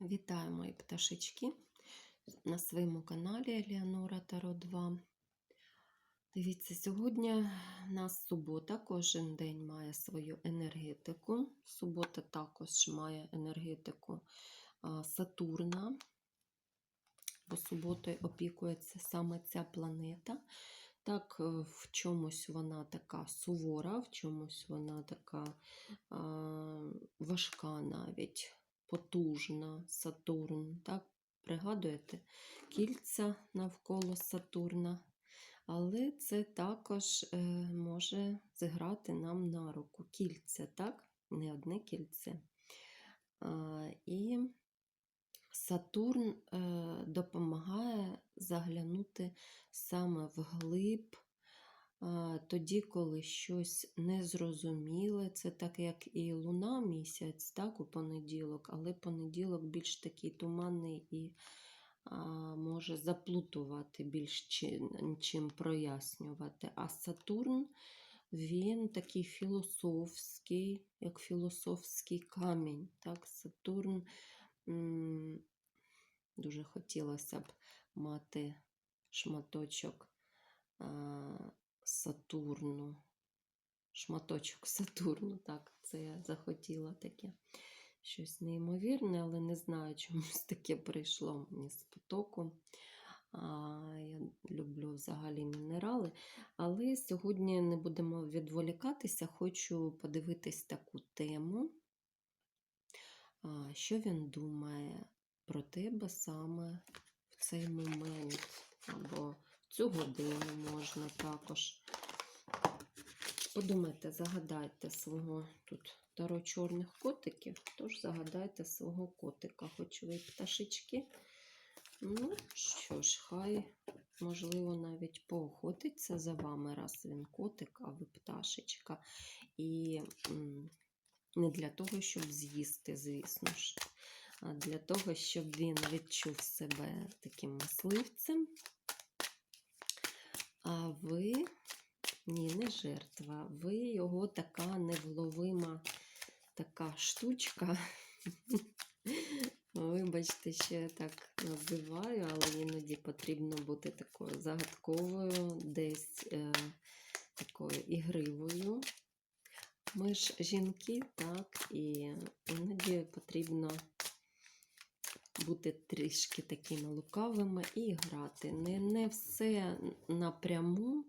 Вітаю мої пташечки на своєму каналі Еліанора Таро 2. Дивіться, сьогодні у нас субота, кожен день має свою енергетику. Субота також має енергетику Сатурна, бо суботою опікується саме ця планета. Так, е, в чомусь вона така сувора, в чомусь вона така важка навіть потужна Сатурн. Так? Пригадуєте кільця навколо Сатурна. Але це також е, може зіграти нам на руку кільця, так? Не одне кільце. А, і Сатурн е, допомагає заглянути саме вглиб, а, тоді, коли щось незрозуміле, це так як і луна місяць, так, у понеділок, але понеділок більш такий туманний і а, може заплутувати більш чим, чим прояснювати. А Сатурн він такий філософський, як філософський камінь. Так, Сатурн м, дуже хотілося б мати шматочок. а, Сатурну. Шматочок Сатурну, так, це я захотіла таке щось неймовірне, але не знаю, чомусь таке прийшло мені з потоку. А, Я люблю взагалі мінерали. Але сьогодні не будемо відволікатися, хочу подивитись таку тему, що він думає про тебе саме в цей момент. Або в цю годину можна також. Подумайте, загадайте свого тут таро чорних котиків, тож загадайте свого котика, хоч ви пташечки. Ну, що ж, хай, можливо, навіть поохотиться за вами, раз він котик, а ви пташечка. І не для того, щоб з'їсти, звісно ж, а для того, щоб він відчув себе таким мисливцем. А ви ні, не жертва. Ви його така невловима така штучка. Вибачте, що я так називаю, але іноді потрібно бути такою загадковою, десь е, такою ігривою. Ми ж жінки, так, і іноді потрібно бути трішки такими лукавими і грати. Не, не все напряму,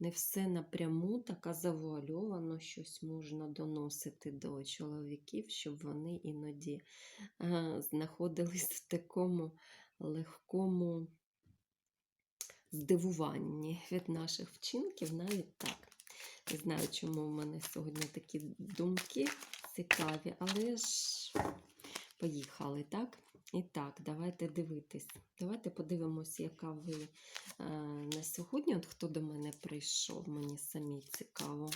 не все напряму така завуальовано, щось можна доносити до чоловіків, щоб вони іноді знаходились в такому легкому здивуванні від наших вчинків, навіть так. Не знаю, чому в мене сьогодні такі думки цікаві, але ж поїхали, так? І так, давайте дивитись. Давайте подивимося, яка ви е, на сьогодні. От хто до мене прийшов, мені самі цікаво.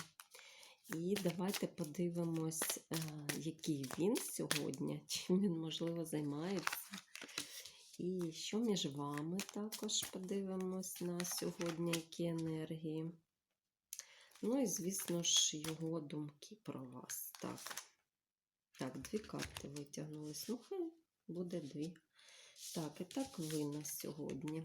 І давайте подивимось, е, який він сьогодні, чим він, можливо, займається. І що між вами також подивимось на сьогодні, які енергії. Ну і, звісно ж, його думки про вас. Так, так дві карти витягнулись. Ну, хай буде дві. Так, і так ви на сьогодні.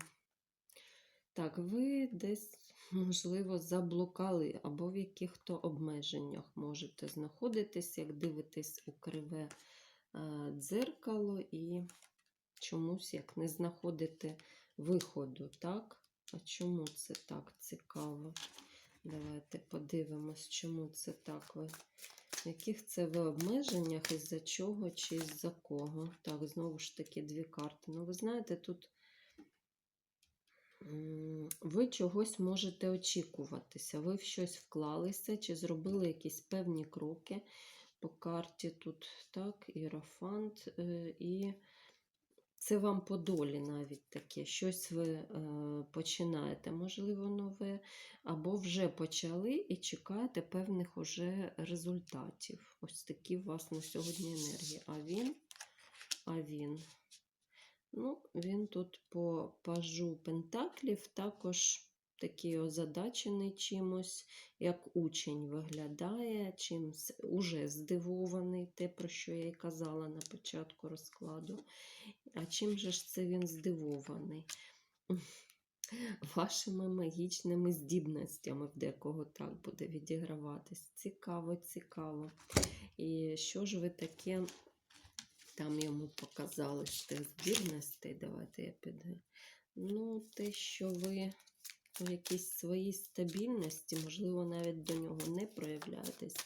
Так, ви десь, можливо, заблукали або в яких-то обмеженнях можете знаходитись, як дивитесь у криве е, дзеркало і чомусь як не знаходите виходу, так? А чому це так цікаво? Давайте подивимось, чому це так. В яких це ви обмеженнях, із-за чого чи з-за кого? Так, знову ж таки, дві карти. Ну, ви знаєте, тут ви чогось можете очікуватися. Ви в щось вклалися, чи зробили якісь певні кроки по карті тут, так, іерофант, е, і це вам по долі навіть таке. Щось ви е, починаєте, можливо, нове, або вже почали і чекаєте певних уже результатів. Ось такі у вас на сьогодні енергії. А він, а він. Ну, він тут по пажу Пентаклів також такий озадачений чимось, як учень виглядає, чимсь уже здивований, те, про що я й казала на початку розкладу. А чим же ж це він здивований? Вашими магічними здібностями в декого так буде відіграватись. Цікаво, цікаво. І що ж ви таке там йому показали з тих здібностей? Давайте я піду. Ну, те, що ви у якійсь своїй стабільності, можливо, навіть до нього не проявляєтесь.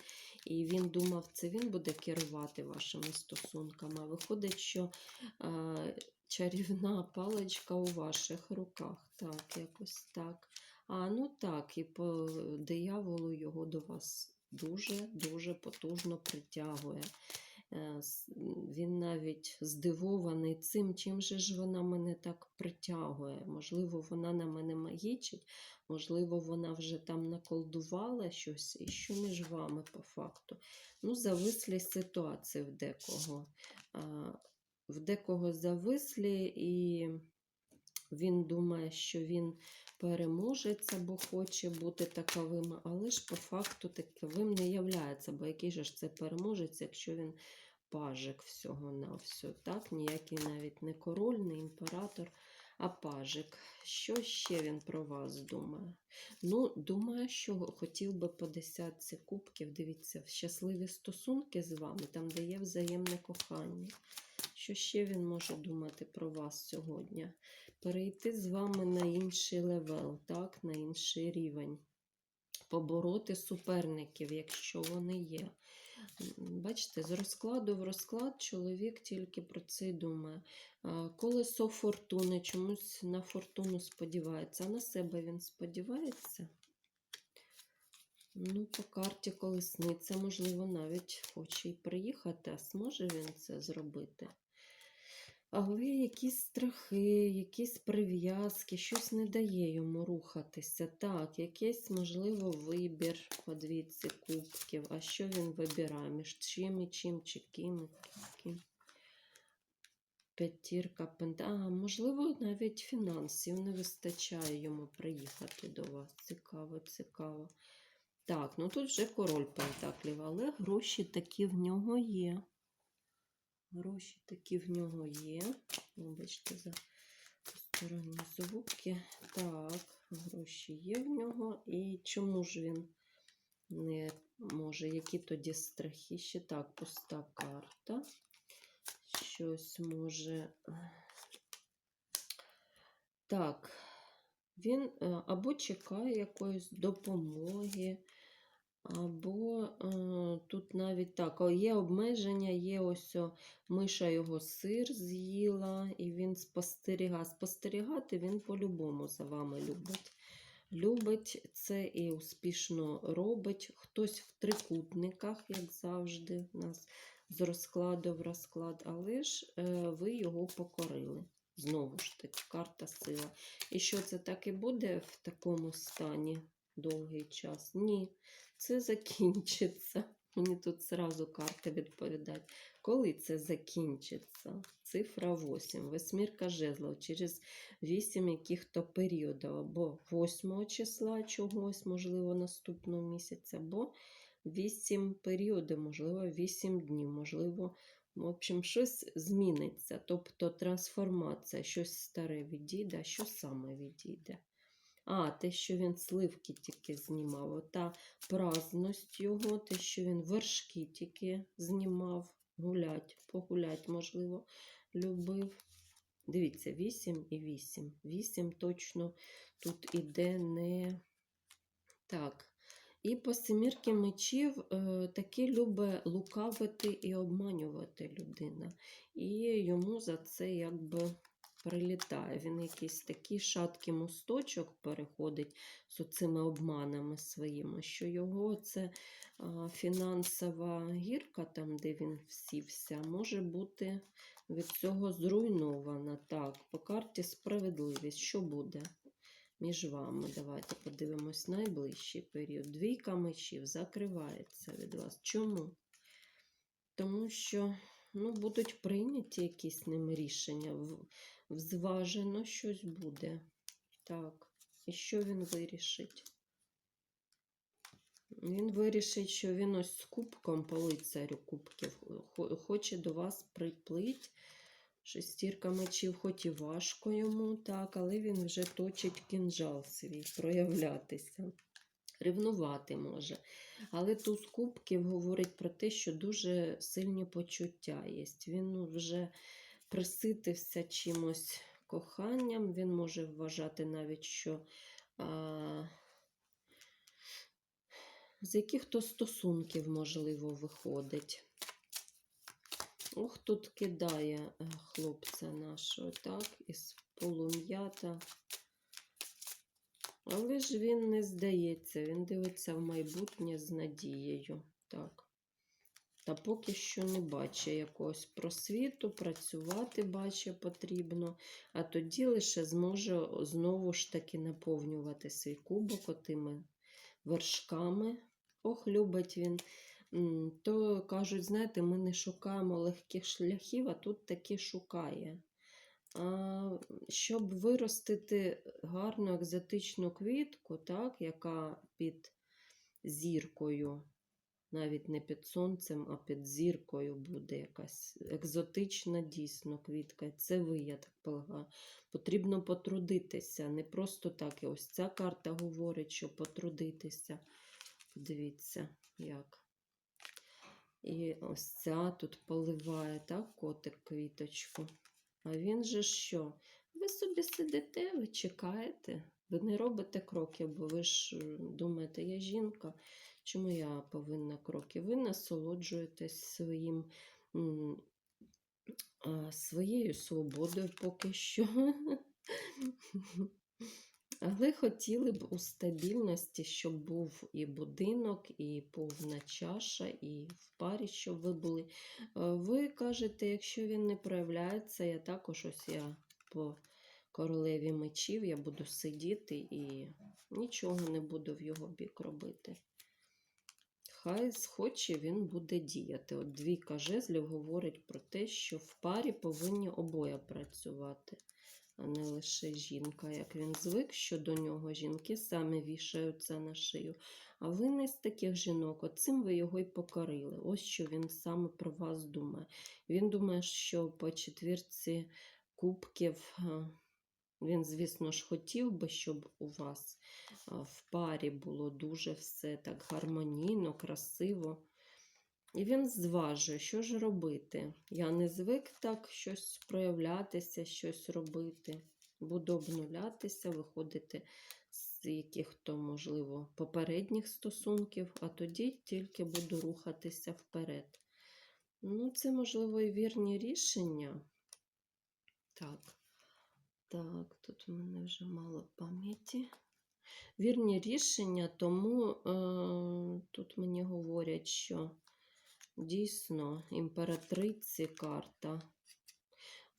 І він думав, це він буде керувати вашими стосунками. Виходить, що а, чарівна паличка у ваших руках. Так, якось так. А ну так, і по дияволу його до вас дуже-дуже потужно притягує. Е, Він навіть здивований цим, чим же ж вона мене так притягує. Можливо, вона на мене магічить, можливо, вона вже там наколдувала щось, і що між вами по факту. Ну, завислі ситуації в декого. В декого завислі, і він думає, що він переможець або хоче бути таковим, але ж по факту таковим не являється, бо який же ж це переможець, якщо він пажик всього на все, так? Ніякий навіть не король, не імператор, а пажик. Що ще він про вас думає? Ну, думаю, що хотів би по десятці кубків, дивіться, щасливі стосунки з вами, там де є взаємне кохання. Що ще він може думати про вас сьогодні? Перейти з вами на інший левел, так, на інший рівень. Побороти суперників, якщо вони є. Бачите, з розкладу в розклад чоловік тільки про це й думає. Колесо фортуни, чомусь на фортуну сподівається, а на себе він сподівається. Ну, по карті колесниця, можливо, навіть хоче й приїхати, а зможе він це зробити. Але якісь страхи, якісь прив'язки, щось не дає йому рухатися. Так, якийсь, можливо, вибір по кубків. А що він вибирає? Між чим і чим, чи ким ким? П'ятірка пента. А, можливо, навіть фінансів не вистачає йому приїхати до вас. Цікаво, цікаво. Так, ну тут вже король пентаклів, але гроші такі в нього є. Гроші такі в нього є. Вибачте за посторонні звуки. Так, гроші є в нього. І чому ж він не може? Які тоді страхи? Ще так, пуста карта. Щось може. Так, він е, або чекає якоїсь допомоги, або е, тут навіть так, є обмеження, є ось о, миша його сир з'їла, і він спостерігає. Спостерігати він по-любому за вами любить. Любить це і успішно робить. Хтось в трикутниках, як завжди, у нас з розкладу в розклад, але ж е, ви його покорили. Знову ж таки, карта сила. І що це так і буде в такому стані довгий час? Ні, це закінчиться. Мені тут зразу карти відповідають. Коли це закінчиться? Цифра 8. Восьмірка жезлов через 8 яких-то періодів. Або 8 числа чогось, можливо, наступного місяця, або 8 періодів, можливо, 8 днів, можливо, в общем, щось зміниться. Тобто трансформація, щось старе відійде, що саме відійде? А, те, що він сливки тільки знімав, ота праздність його, те, що він вершки тільки знімав, гулять, погулять, можливо, любив. Дивіться, 8 і 8. 8 точно тут іде не так. І по семірки мечів е, таки любить лукавити і обманювати людина. І йому за це якби прилітає. Він якийсь такий шаткий мосточок переходить з цими обманами своїми, що його це фінансова гірка, там, де він всівся, може бути від цього зруйнована. Так, по карті справедливість. Що буде? між вами. Давайте подивимось найближчий період. Двійка мечів закривається від вас. Чому? Тому що ну, будуть прийняті якісь ними рішення, взважено щось буде. Так. І що він вирішить? Він вирішить, що він ось з кубком по лицарю кубків хоче до вас приплить. Шестірка мечів, хоч і важко йому, так, але він вже точить кінжал свій, проявлятися. Ревнувати може. Але туз кубків говорить про те, що дуже сильні почуття є. Він вже приситився чимось коханням. Він може вважати навіть, що а, з яких то стосунків, можливо, виходить. Ох, тут кидає е, хлопця нашого, так, із полум'ята. Але ж він не здається, він дивиться в майбутнє з надією. Так. Та поки що не бачить якогось просвіту, працювати бачить потрібно, а тоді лише зможе знову ж таки наповнювати свій кубок отими вершками. Ох, любить він. То кажуть, знаєте, ми не шукаємо легких шляхів, а тут таки шукає. А, щоб виростити гарну екзотичну квітку, так, яка під зіркою, навіть не під сонцем, а під зіркою буде якась екзотична дійсно квітка. Це ви, я так полагаю. Потрібно потрудитися. Не просто так. І ось ця карта говорить, що потрудитися. Дивіться, як. І ось ця тут поливає, так, котик квіточку. А він же що? Ви собі сидите, ви чекаєте, ви не робите кроків, бо ви ж думаєте, я жінка, чому я повинна кроки? Ви насолоджуєтесь своїм, своєю свободою поки що. Але хотіли б у стабільності, щоб був і будинок, і повна чаша, і в парі, щоб ви були. Е, Ви кажете, якщо він не проявляється, я також ось я по королеві мечів, я буду сидіти і нічого не буду в його бік робити. Хай схоче, він буде діяти. От двійка жезлів говорить про те, що в парі повинні обоє працювати а не лише жінка. Як він звик, що до нього жінки самі вішаються на шию. А ви не з таких жінок, оцим ви його й покорили. Ось що він саме про вас думає. Він думає, що по четвірці кубків. Він, звісно ж, хотів би, щоб у вас в парі було дуже все так гармонійно, красиво. І він зважує, що ж робити. Я не звик так щось проявлятися, щось робити. Буду обнулятися, виходити з яких-то, можливо, попередніх стосунків, а тоді тільки буду рухатися вперед. Ну, це, можливо, і вірні рішення. Так, так, тут у мене вже мало пам'яті. Вірні рішення, тому е, тут мені говорять, що Дійсно, імператриці карта.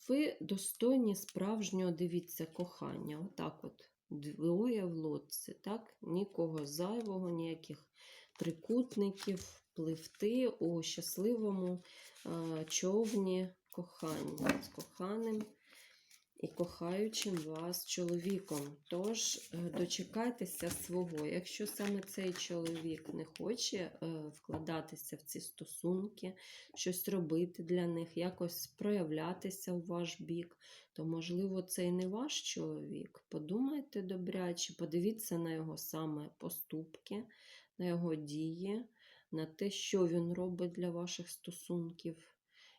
Ви достойні справжнього, дивіться, кохання. Отак от, двоє в лодці, так? Нікого зайвого, ніяких трикутників, пливти у щасливому е, човні кохання з коханим і кохаючим вас чоловіком. Тож е, дочекайтеся свого. Якщо саме цей чоловік не хоче е, вкладатися в ці стосунки, щось робити для них, якось проявлятися в ваш бік, то, можливо, це і не ваш чоловік. Подумайте добряче, подивіться на його саме поступки, на його дії, на те, що він робить для ваших стосунків.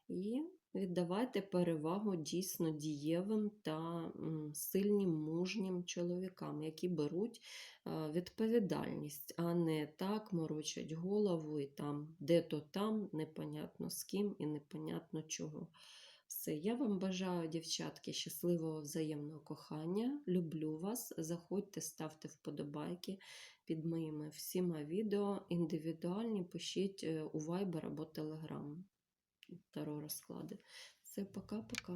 І віддавайте перевагу дійсно дієвим та м, сильним мужнім чоловікам, які беруть е, відповідальність, а не так морочать голову і там, де-то там, непонятно з ким і непонятно чого. Все, я вам бажаю, дівчатки, щасливого взаємного кохання. Люблю вас. Заходьте, ставте вподобайки під моїми всіма відео. Індивідуальні пишіть е, у Viber або Telegram. Таро розклади. Все, пока-пока.